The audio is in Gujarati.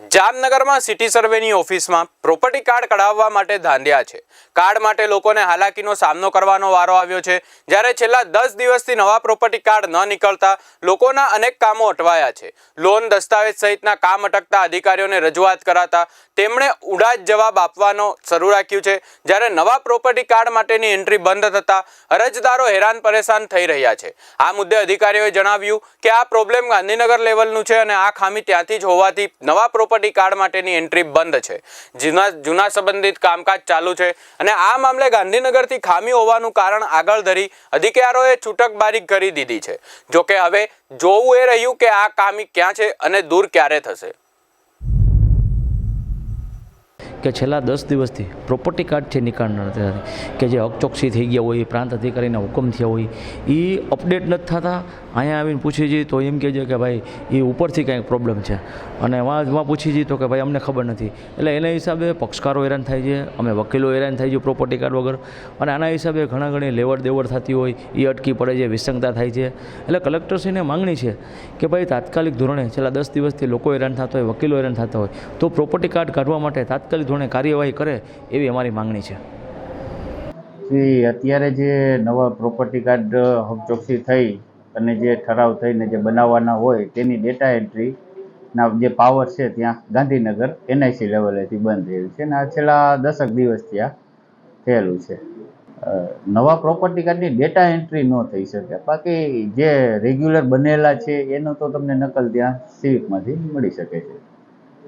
જામનગરમાં સિટી સર્વેની ઓફિસમાં પ્રોપર્ટી કાર્ડ કઢાવવા માટે ધાંધ્યા છે. કાર્ડ માટે લોકોને હાલાકીનો સામનો કરવાનો વારો આવ્યો છે. જ્યારે છેલ્લા દસ દિવસથી નવા પ્રોપર્ટી કાર્ડ ન નીકળતા લોકોના અનેક કામો અટવાયા છે. લોન, દસ્તાવેજ સહિતના કામ અટકતા અધિકારીઓને રજૂઆત કરાતા તેમણે ઉડા જવાબ આપવાનો શરૂ રાખ્યું છે. જ્યારે નવા પ્રોપર્ટી કાર્ડ માટેની એન્ટ્રી બંધ થતાં અરજદારો હેરાન પરેશાન થઈ રહ્યા છે. આ મુદ્દે અધિકારીઓએ જણાવ્યું કે આ પ્રોબ્લેમ ગાંધીનગર લેવલનું છે અને આ ખામી ત્યાંથી જ હોવાથી નવા પ્રોપર્ટી કાર્ડ માટેની એન્ટ્રી બંધ છે. જૂના જૂના સંબંધિત કામકાજ ચાલુ છે અને આ મામલે ગાંધીનગરથી ખામી હોવાનું કારણ આગળ ધરી અધિકારીઓએ છૂટક બારીક કરી દીધી છે. જોકે હવે જોવું એ રહ્યું કે આ ખામી ક્યાં છે અને દૂર ક્યારે થશે. કે છેલ્લા દસ દિવસથી પ્રોપર્ટી કાર્ડ છે નીકાળનાર નથી કે જે હકચોકસી થઈ ગયા હોય પ્રાંત અધિકારીના હુકમ થયા હોય એ અપડેટ નથી થતા. અહીંયા આવીને પૂછી જઈએ તો એમ કહે છે કે ભાઈ એ ઉપરથી કંઈક પ્રોબ્લેમ છે. અને વાં વાં પૂછી જઈએ તો કે ભાઈ, અમને ખબર નથી. એટલે એના હિસાબે પક્ષકારો હેરાન થાય છે, અમે વકીલો હેરાન થાય છે પ્રોપર્ટી કાર્ડ વગર. અને આના હિસાબે ઘણા ઘણી લેવડ દેવડ થતી હોય એ અટકી પડે છે, વિસંગતા થાય છે. એટલે કલેક્ટરશ્રીને માંગણી છે કે ભાઈ, તાત્કાલિક ધોરણે છેલ્લા દસ દિવસથી લોકો હેરાન થતા હોય, વકીલો હેરાન થતા હોય, તો પ્રોપર્ટી કાર્ડ કાઢવા માટે તાત્કાલિક ધોરણે કાર્યવાહી કરે એવી અમારી માંગણી છે. અત્યારે જે નવા પ્રોપર્ટી કાર્ડ હકચોકસી થઈ અને જે ઠરાવ થઈને જે બનાવવાના હોય તેની ડેટા એન્ટ્રી ના જે પાવર છે ત્યાં ગાંધીનગર એનઆઈસી લેવલેથી બંધ થયેલું છે અને આ છેલ્લા દસક દિવસથી આ થયેલું છે. નવા પ્રોપર્ટી કાર્ડની ડેટા એન્ટ્રી ન થઈ શકે. બાકી જે રેગ્યુલર બનેલા છે એનો તો તમને નકલ ત્યાં સિવિકમાંથી મળી શકે છે.